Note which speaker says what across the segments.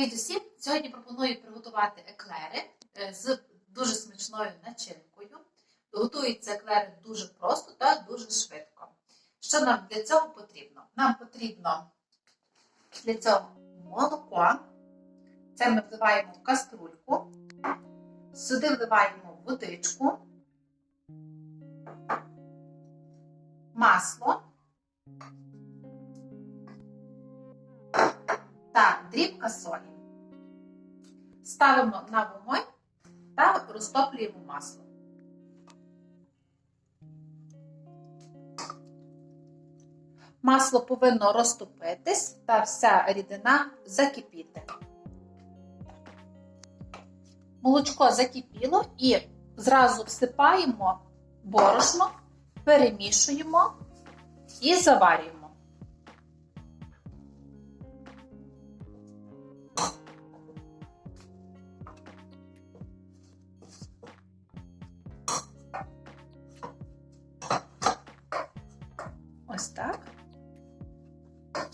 Speaker 1: Привіт усім! Сьогодні пропоную приготувати еклери е, з дуже смачною начинкою. Готуються еклери дуже просто та дуже швидко. Що нам для цього потрібно? Нам потрібно для цього молоко. Це ми вливаємо в каструльку. Сюди вливаємо водичку, масло дрібка солі. Ставимо на вогонь та розтоплюємо масло. Масло повинно розтопитись та вся рідина закипіти. Молочко закипіло і зразу всипаємо борошно, перемішуємо і заварюємо.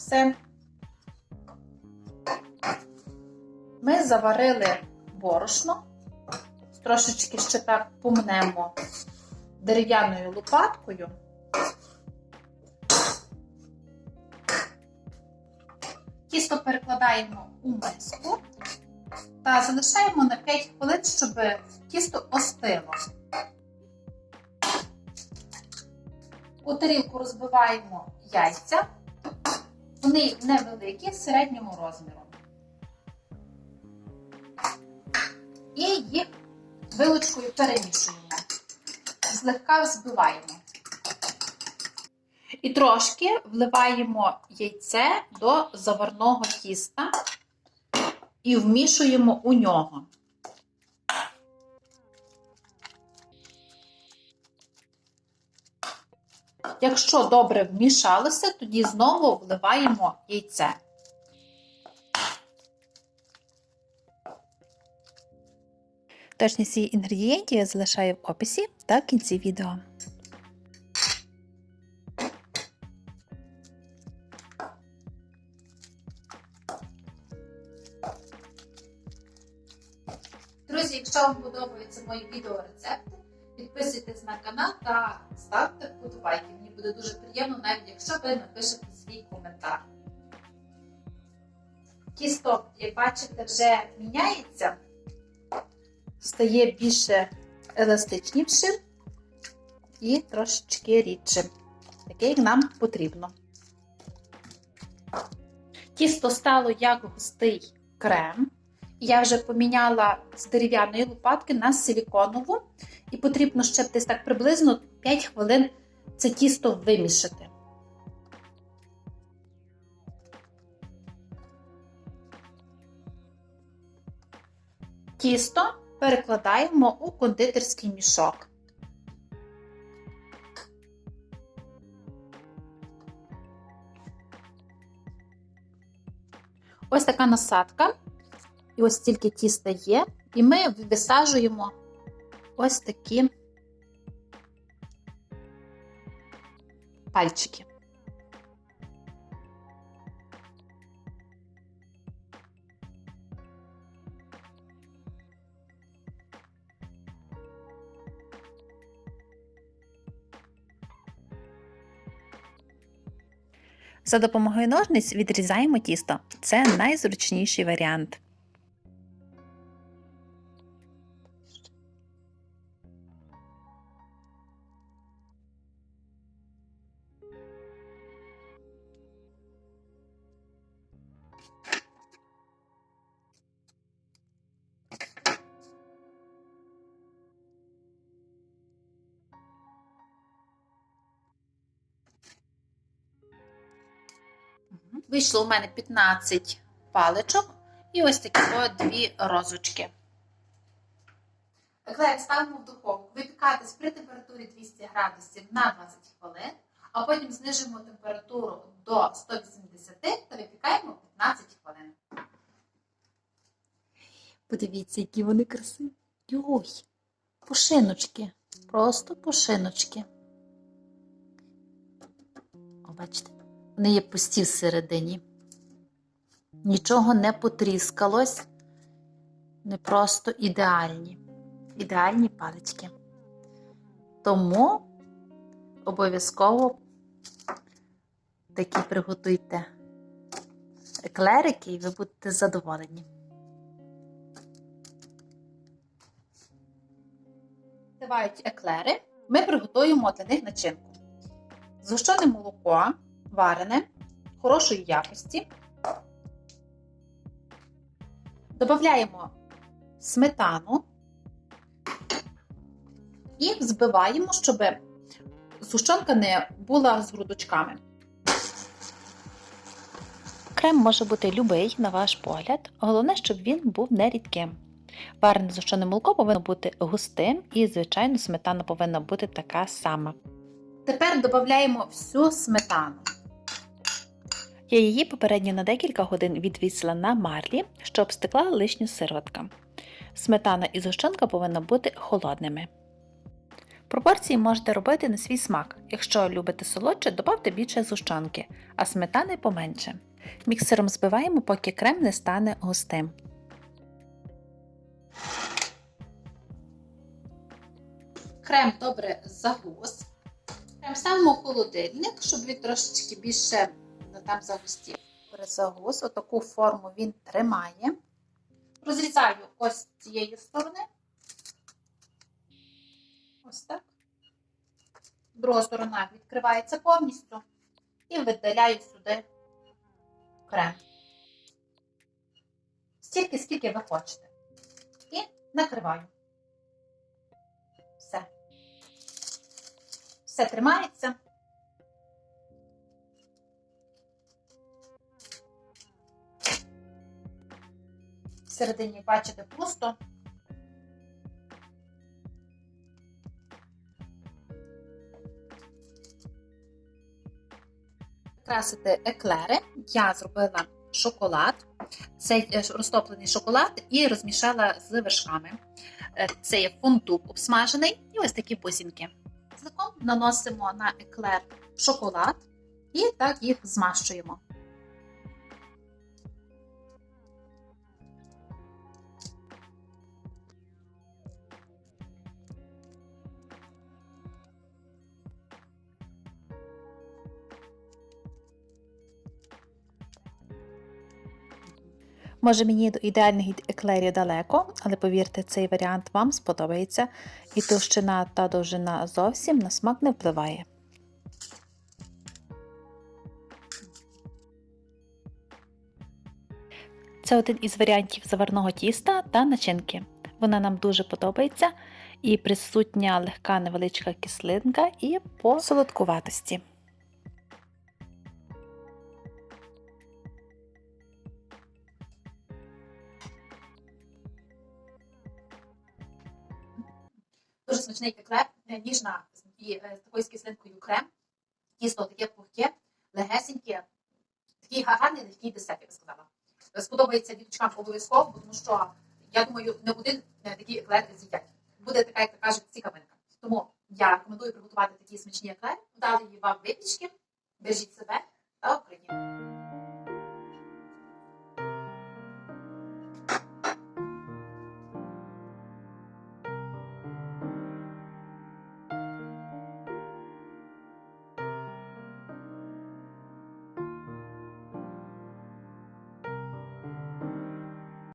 Speaker 1: Все. Ми заварили борошно, трошечки ще так помнемо дерев'яною лопаткою. Тісто перекладаємо у миску та залишаємо на 5 хвилин, щоб тісто остило. У тарілку розбиваємо яйця. Вони невеликі, середнього розміру. І їх вилочкою перемішуємо. Злегка взбиваємо. І трошки вливаємо яйце до заварного тіста і вмішуємо у нього. Якщо добре вмішалося, тоді знову вливаємо яйце.
Speaker 2: Точність її інгредієнтів я залишаю в описі та в кінці відео.
Speaker 1: Друзі, якщо вам подобаються мої відеорецепти, підписуйтесь на канал та ставте вподобайки. Мені буде дуже приємно, навіть якщо ви напишете свій коментар. Тісто, як бачите, вже міняється, стає більше еластичнішим і трошечки рідшим, таке, як нам потрібно. Тісто стало як густий крем. Я вже поміняла з дерев'яної лопатки на силіконову, і потрібно ще десь так приблизно 5 хвилин це тісто вимішати. Тісто перекладаємо у кондитерський мішок. Ось така насадка. І ось стільки тіста є. І ми висаджуємо ось такі пальчики.
Speaker 2: За допомогою ножниць відрізаємо тісто. Це найзручніший варіант.
Speaker 1: Вийшло у мене 15 паличок і ось такі дві розочки. Еклер ставимо в духовку випікатись при температурі 200 градусів на 20 хвилин, а потім знижуємо температуру до 180 та випікаємо 15 хвилин.
Speaker 2: Подивіться, які вони красиві. Йой, пушиночки. Просто пушиночки. О, бачите? Вони є пусті всередині.
Speaker 1: нічого не потріскалось. Не просто ідеальні. Ідеальні палички. Тому обов'язково такі приготуйте еклерики, і ви будете задоволені. Тивають еклери. Ми приготуємо для них начинку. Згущене молоко, варене, хорошої якості. Додаємо сметану і взбиваємо, щоб згущенка не була з грудочками.
Speaker 2: Крем може бути любий, на ваш погляд, головне, щоб він був не рідким. Варене зущене молоко повинно бути густим і, звичайно, сметана повинна бути така сама.
Speaker 1: Тепер додаємо всю сметану.
Speaker 2: Я її попередньо на декілька годин відвісила на марлі, щоб стекла лишня сироватка. Сметана і згущенка повинна бути холодними. Пропорції можете робити на свій смак. Якщо любите солодше, додавте більше згущенки, а сметани поменше. Міксером збиваємо, поки крем не стане густим.
Speaker 1: Крем добре загус. Крем ставимо в холодильник, щоб він трошечки більше там загустів. Добре загус, отаку форму він тримає. Розрізаю ось з цієї сторони. Ось так. Друга сторона відкривається повністю і видаляю сюди крем. Стільки, скільки ви хочете. І накриваю. Все. Все тримається. Всередині, бачите, пусто. Красити еклери. Я зробила шоколад. Цей е, розтоплений шоколад і розмішала з вершками. Е, Це є фундук обсмажений і ось такі бусинки. Зликом наносимо на еклер шоколад і так їх змащуємо.
Speaker 2: Може мені до ідеальних еклерів далеко, але повірте, цей варіант вам сподобається, і товщина та довжина зовсім на смак не впливає. Це один із варіантів заварного тіста та начинки. Вона нам дуже подобається і присутня легка невеличка кислинка і по солодкуватості.
Speaker 1: Смачний еклер, е, ніжна і е, з такою кислинкою крем. Тісто таке пухке, легесеньке, такий гарний легкий десерт, я би сказала. Е, Сподобається діточкам обов'язково, тому що я думаю, не один такий еклер з'їдять. Буде така, як кажуть, цікавинка. Тому я рекомендую приготувати такі смачні еклери, дали вам випічки, бережіть себе та Україну.